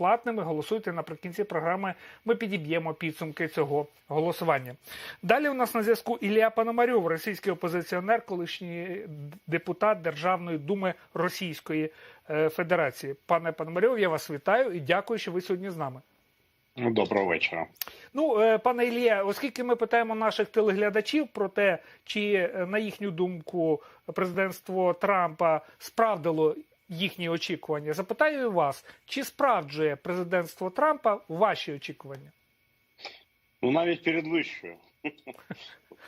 безоплатними. Голосуйте наприкінці програми. Ми підіб'ємо підсумки цього голосування. Далі у нас на зв'язку Ілля Пономарьов, російський опозиціонер, колишній депутат Державної думи Російської е, Федерації. Пане Пономарьов, я вас вітаю і дякую, що ви сьогодні з нами. Ну, Доброго вечора. Ну, е, пане Ілія, оскільки ми питаємо наших телеглядачів про те, чи е, на їхню думку президентство Трампа справдило їхні очікування, запитаю вас, чи справджує президентство Трампа ваші очікування? Ну навіть передвищую.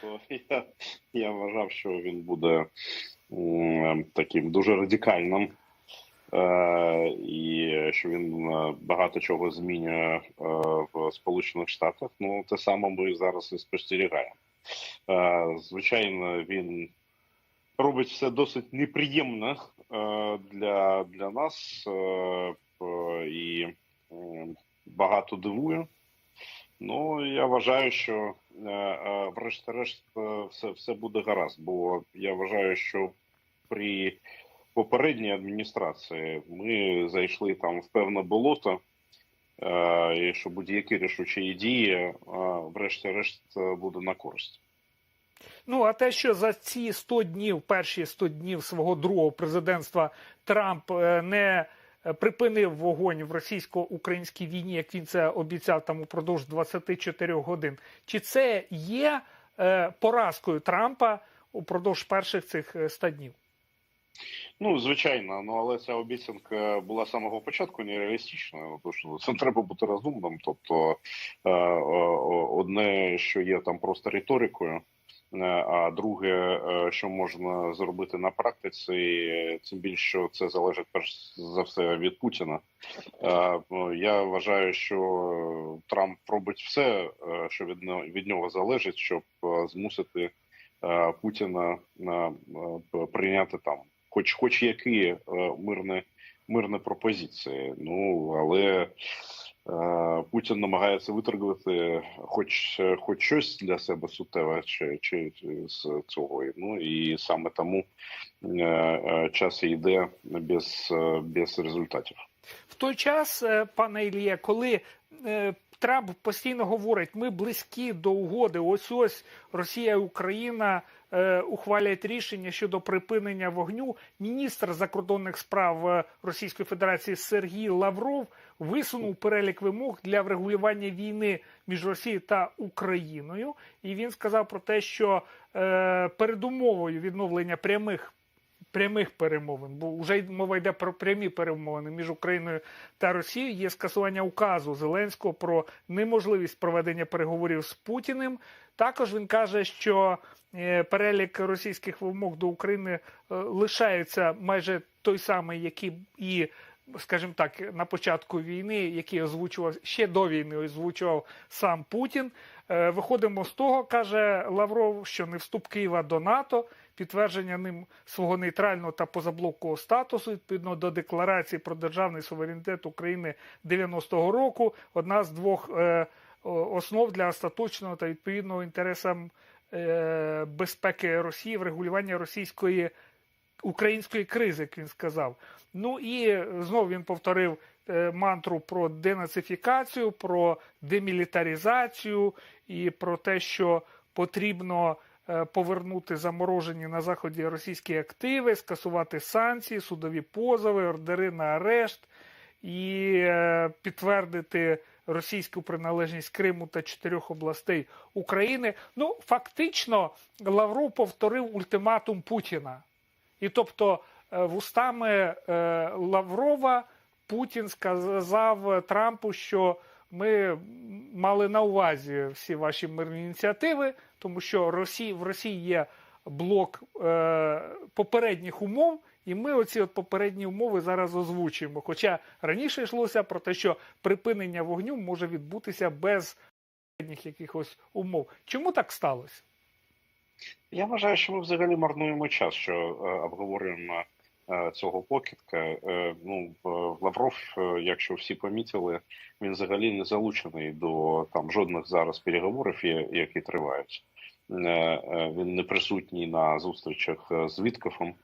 Тобто я, я вважав, що він буде таким дуже радикальним, е, і що він е, багато чого змінює е, в Сполучених Штатах. Ну те саме ми зараз і спостерігаємо. Звичайно, він робить все досить неприємно для, для нас е, е, і багато дивує. Ну я вважаю, що е, е, врешті-решт е, все, все буде гаразд. Бо я вважаю, що при попередній адміністрації ми зайшли там в певне болото, е, і що будь-які рішучі дії, е, врешті-решт, е, буде на користь. Ну, а те, що за ці 100 днів, перші 100 днів свого другого президентства Трамп е, не припинив вогонь в російсько-українській війні, як він це обіцяв там упродовж 24 годин. Чи це є е, поразкою Трампа упродовж перших цих е, 100 днів? Ну, звичайно, ну але ця обіцянка була з самого початку нереалістичною. Тому що це треба бути розумним. Тобто, е, е, одне, що є там просто риторикою. Е, А друге, е, що можна зробити на практиці, тим більше це залежить перш за все від Путіна. Е, Я вважаю, що Трамп робить все, що від нього- залежить, щоб змусити Путіна прийняти там, хоч хоч які мирні, мирні пропозиції. Ну але Путін намагається виторгувати хоч хоч щось для себе суттєве чи, чи, з цього. Ну і саме тому е, е, час йде без, е, без результатів. В той час, е, пане Ілія, коли е, Трамп постійно говорить, ми близькі до угоди, ось ось Росія і Україна е, ухвалять рішення щодо припинення вогню. Міністр закордонних справ е, Російської Федерації Сергій Лавров висунув перелік вимог для врегулювання війни між Росією та Україною. І він сказав про те, що е, передумовою відновлення прямих прямих перемовин, бо вже мова йде про прямі перемовини між Україною та Росією. Є скасування указу Зеленського про неможливість проведення переговорів з Путіним. Також він каже, що е, перелік російських вимог до України е, лишається майже той самий, який і. Скажімо так, на початку війни, який озвучував ще до війни, озвучував сам Путін. Е, Виходимо з того, каже Лавров, що не вступ Києва до НАТО, підтвердження ним свого нейтрального та позаблокового статусу відповідно до декларації про державний суверенітет України 90-го року. Одна з двох е, основ для остаточного та відповідного інтересам е, безпеки Росії врегулювання російської української кризи, як він сказав. Ну і знову він повторив е, мантру про денацифікацію, про демілітаризацію і про те, що потрібно е, повернути заморожені на заході російські активи, скасувати санкції, судові позови, ордери на арешт і е, підтвердити російську приналежність Криму та чотирьох областей України. Ну, фактично, Лавров повторив ультиматум Путіна. І тобто, е, вустами е, Лаврова Путін сказав Трампу, що ми мали на увазі всі ваші мирні ініціативи, тому що Росії, в Росії є блок е, попередніх умов, і ми оці от попередні умови зараз озвучуємо. Хоча раніше йшлося про те, що припинення вогню може відбутися без якихось умов. Чому так сталося? Я вважаю, що ми взагалі марнуємо час, що е, обговорюємо е, цього покидка. Е, ну, Лавров, якщо всі помітили, він взагалі не залучений до там жодних зараз переговорів, які тривають. Він не присутній на зустрічах з Віткофом,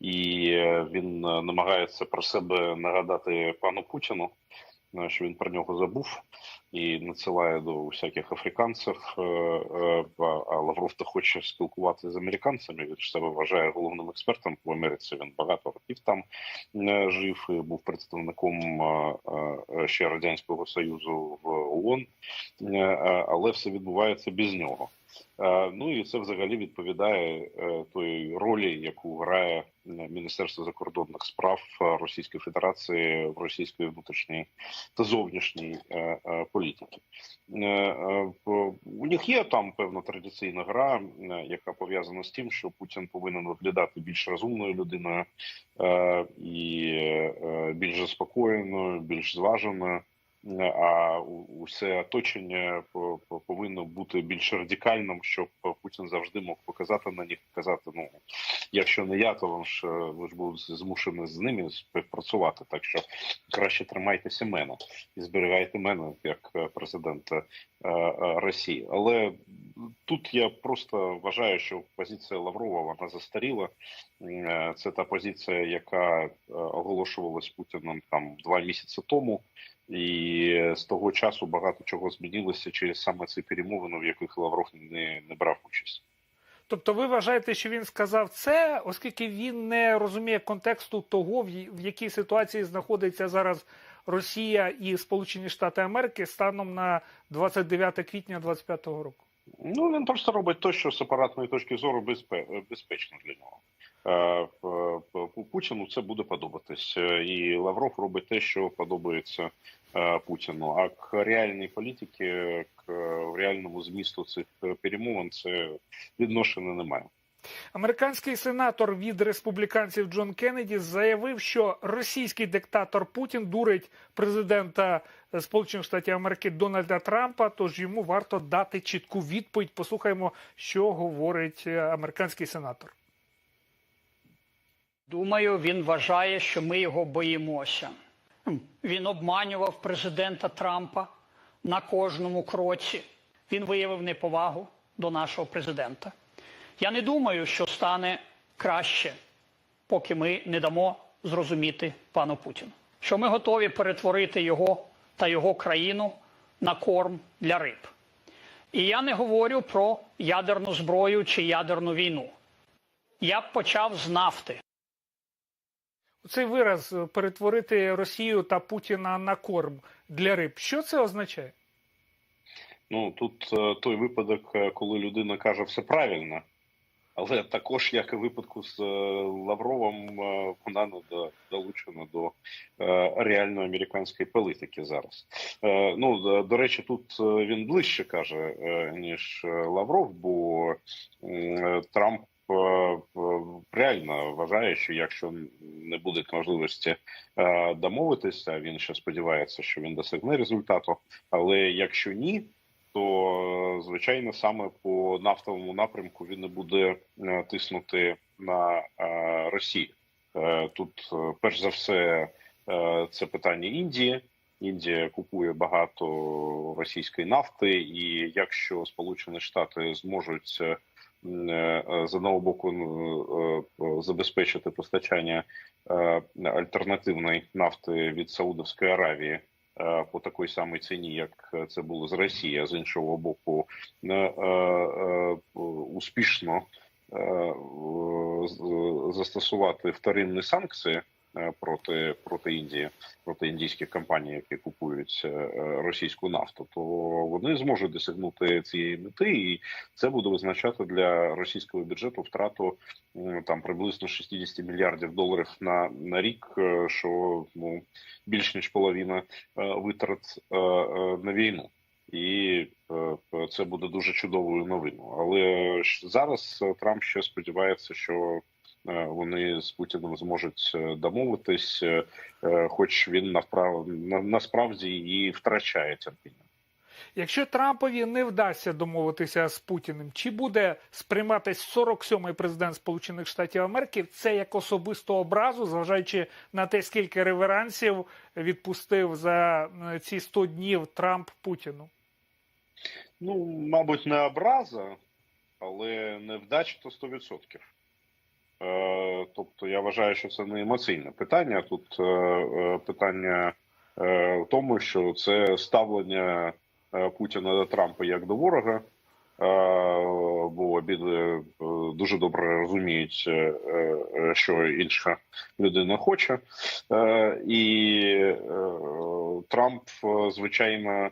і він намагається про себе нагадати пану Путіну. Що він про нього забув і надсилає до всяких африканців. е, е, А Лавров то хоче спілкуватися з американцями. Він себе вважає головним експертом в Америці. Він багато років там е, жив і був представником ще радянського союзу в ООН, але все відбувається без нього. Е, Ну і це взагалі відповідає е, той ролі, яку грає Міністерство закордонних справ е, Російської Федерації в російської внутрішньої та зовнішній е, політики. У них є там певна традиційна гра, яка пов'язана з тим, що Путін повинен виглядати більш розумною людиною і більш заспокоєною, більш зваженою. Е, А усе оточення по- по- повинно бути більш радикальним, щоб Путін завжди мог показати на них, казати: ну якщо не я, то вам ж ви ж будете змушені з ними співпрацювати. Так що краще тримайтеся мене і зберігайте мене як е, президента е, Росії. Але тут я просто вважаю, що позиція Лаврова вона застаріла. Е, Це та позиція, яка е, оголошувалась Путіним там два місяці тому. І з того часу багато чого змінилося через саме ці перемовини, в яких Лавров не, не брав участь. Тобто ви вважаєте, що він сказав це, оскільки він не розуміє контексту того, в якій ситуації знаходиться зараз Росія і Сполучені Штати Америки станом на 29 квітня 2025 року? Ну він просто робить те, що з апаратної точки зору безпе, безпечно для нього. Е, п- Путіну це буде подобатись, Е, і Лавров робить те, що подобається е, Путіну. А к реальній політики, к е, реальному змісту цих е, перемовин це відношення немає. Американський сенатор від республіканців Джон Кеннеді заявив, що російський диктатор Путін дурить президента Сполучених Штатів Америки Дональда Трампа. Тож йому варто дати чітку відповідь. Послухаємо, що говорить е, американський сенатор. Думаю, він вважає, що ми його боїмося. Він обманював президента Трампа на кожному кроці. Він виявив неповагу до нашого президента. Я не думаю, що стане краще, поки ми не дамо зрозуміти пану Путіну, що ми готові перетворити його та його країну на корм для риб. І я не говорю про ядерну зброю чи ядерну війну. Я б почав з нафти. Цей вираз е, перетворити Росію та Путіна на корм для риб. Що це означає? Ну тут е, той випадок, е, коли людина каже все правильно, але також, як і випадку з е, Лавровим, е, вона не долучена до е, реальної американської політики зараз. Е, Ну до, речі, тут е, він ближче каже е, ніж е, Лавров, бо Трамп. е, е, Реально вважає, що якщо не буде можливості е, домовитися, він ще сподівається, що він досягне результату. Але якщо ні, то звичайно саме по нафтовому напрямку він не буде е, тиснути на е, Росію. Е, Тут, перш за все, це питання Індії. Індія купує багато російської нафти, і якщо Сполучені Штати зможуть з одного боку забезпечити постачання альтернативної нафти від Саудовської Аравії по такій самій ціні, як це було з Росії, а з іншого боку, е, е, е, успішно е, застосувати вторинні санкції е, проти проти Індії, проти індійських компаній, які купують е, е, російську нафту, то вони зможуть досягнути цієї мети, і це буде означати для російського бюджету втрату там приблизно 60 мільярдів доларів на, на рік, е, що ну більш ніж половина е, витрат е, е, на війну. І е, це буде дуже чудовою новиною. Але зараз е, Трамп ще сподівається, що е, вони з Путіним зможуть е, домовитись, е, е, хоч він навправ... насправді і втрачає терпіння. Якщо Трампові не вдасться домовитися з Путіним, чи буде сприйматись 47-й президент Сполучених Штатів Америки це як особисту образу, зважаючи на те, скільки реверансів відпустив за е, ці 100 днів Трамп Путіну? Ну, мабуть, не образа, але невдача то 100%. Е, тобто я вважаю, що це не емоційне питання. Тут е, е, питання в тому, що це ставлення Путіна до Трампа як до ворога. Бо е, дуже добре розуміють, що інша людина хоче, і Трамп, звичайно,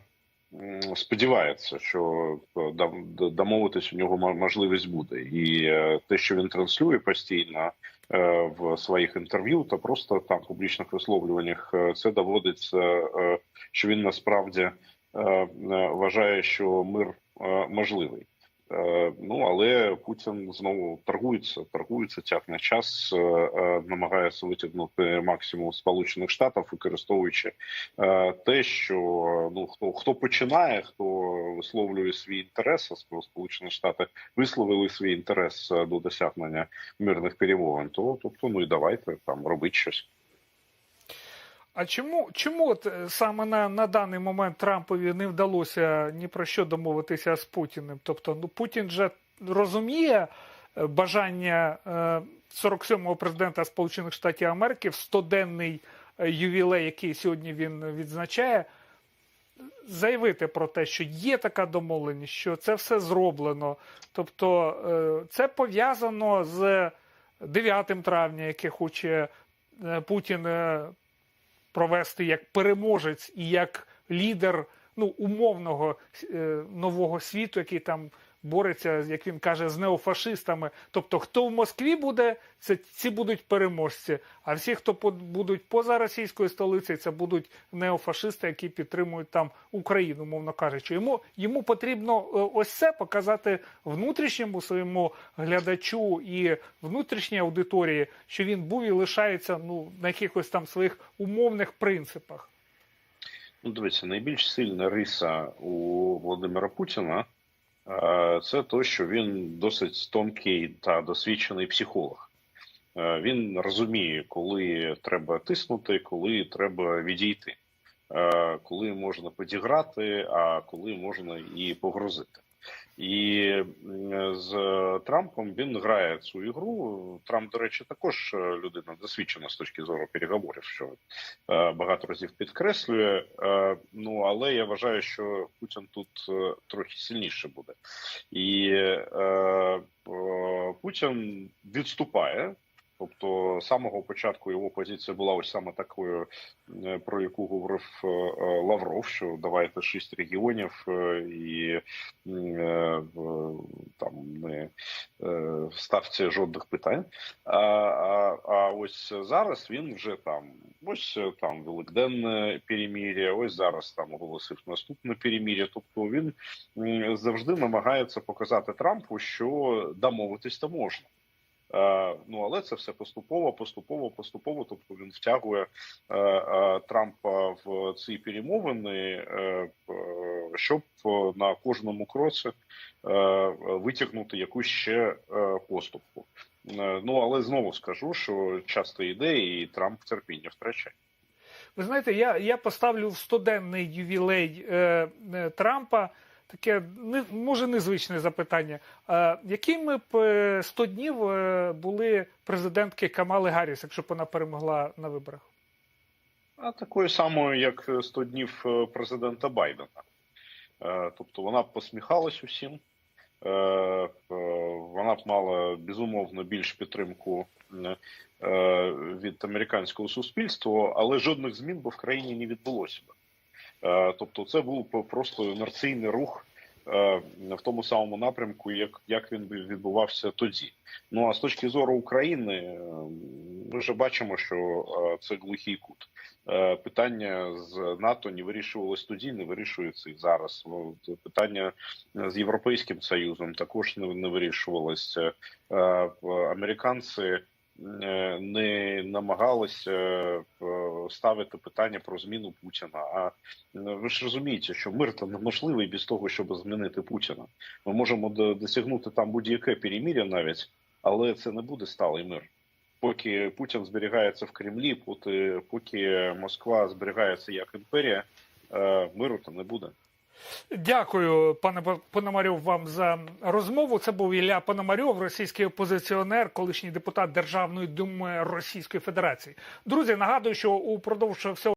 сподівається, що е, домовитись у нього мо- можливість буде, і е, те, що він транслює постійно е, в своїх інтерв'ю та просто там публічних висловлюваннях, це доводиться, що він насправді вважає, що мир можливий. Е, Ну але Путін знову торгується, торгується, тягне час, е, е, намагається витягнути максимум Сполучених Штатів, використовуючи те, що ну хто хто починає, хто висловлює свій інтерес, а Сполучені Штати висловили свій інтерес до досягнення мирних перемовин, то тобто, ну і давайте там робити щось. А чому, чому от е, саме на, на даний момент Трампові не вдалося ні про що домовитися з Путіним? Тобто, ну Путін же розуміє е, бажання е, 47-го президента Сполучених Штатів Америки в 100-денний е, ювілей, який сьогодні він відзначає, заявити про те, що є така домовленість, що це все зроблено. Тобто, е, це пов'язано з 9 травня, яке хоче е, Путін е, провести як переможець і як лідер ну, умовного е, нового світу, який там бореться, як він каже, з неофашистами. Тобто, хто в Москві буде, це ці будуть переможці. А всі, хто по- будуть поза російською столицею, це будуть неофашисти, які підтримують там Україну, мовно кажучи. Йому йому потрібно е, ось це показати внутрішньому своєму глядачу і внутрішній аудиторії, що він був і лишається ну на якихось там своїх умовних принципах. Ну, дивіться, найбільш сильна риса у Володимира Путіна це то, що він досить тонкий та досвідчений психолог. Е, Він розуміє, коли треба тиснути, коли треба відійти, е, коли можна підіграти, а коли можна і погрозити. І з Трампом він грає цю ігру. Трамп, до речі, також е, людина досвідчена з точки зору переговорів, що е, багато разів підкреслює. Е, Ну але я вважаю, що Путін тут трохи сильніше буде, і Путін відступає. Тобто, з самого початку його позиція була ось саме такою, е, про яку говорив е, е, Лавров, що давайте шість регіонів і там не ставці жодних питань. А, а, а ось зараз він вже там ось там великденне перемір'я, ось зараз там оголосив наступне перемір'я. Тобто він завжди намагається показати Трампу, що домовитись то можна. Е, ну але це все поступово, поступово, поступово. Тобто він втягує е, е, Трампа в ці перемовини, щоб на кожному кроці витягнути якусь ще поступку. Ну але знову скажу, що часто йде, і Трамп терпіння втрачає. Ви знаєте, я, я поставлю в 100-денний ювілей е, Трампа таке не, може незвичне запитання. Е, якими б е, 100 днів е, були президентки Камали Гарріс, якщо б вона перемогла на виборах? А такою самою, як 100 днів е, президента Байдена. Е, Тобто вона б посміхалась усім, е, е, вона б мала безумовно більш підтримку е, від американського суспільства, але жодних змін би в країні не відбулося б. Е, Тобто, це був просто інерційний рух е, в тому самому напрямку, як, як він відбувався тоді. Ну а з точки зору України, е, ми вже бачимо, що е, це глухий кут. Е, Питання з НАТО не вирішувалось тоді, не вирішується і зараз. Ну, Питання з Європейським Союзом також не, вирішувалося. Е, Американці е, не намагалися е, ставити питання про зміну Путіна. А е, ви ж розумієте, що мир то неможливий без того, щоб змінити Путіна. Ми можемо досягнути там будь-яке перемір'я навіть, але це не буде сталий мир. Поки Путін зберігається в Кремлі, поки, Москва зберігається як імперія, е, миру то не буде. Дякую, пане Пономарьов, вам за розмову. Це був Ілля Пономарьов, російський опозиціонер, колишній депутат Державної думи Російської Федерації. Друзі, нагадую, що упродовж всього.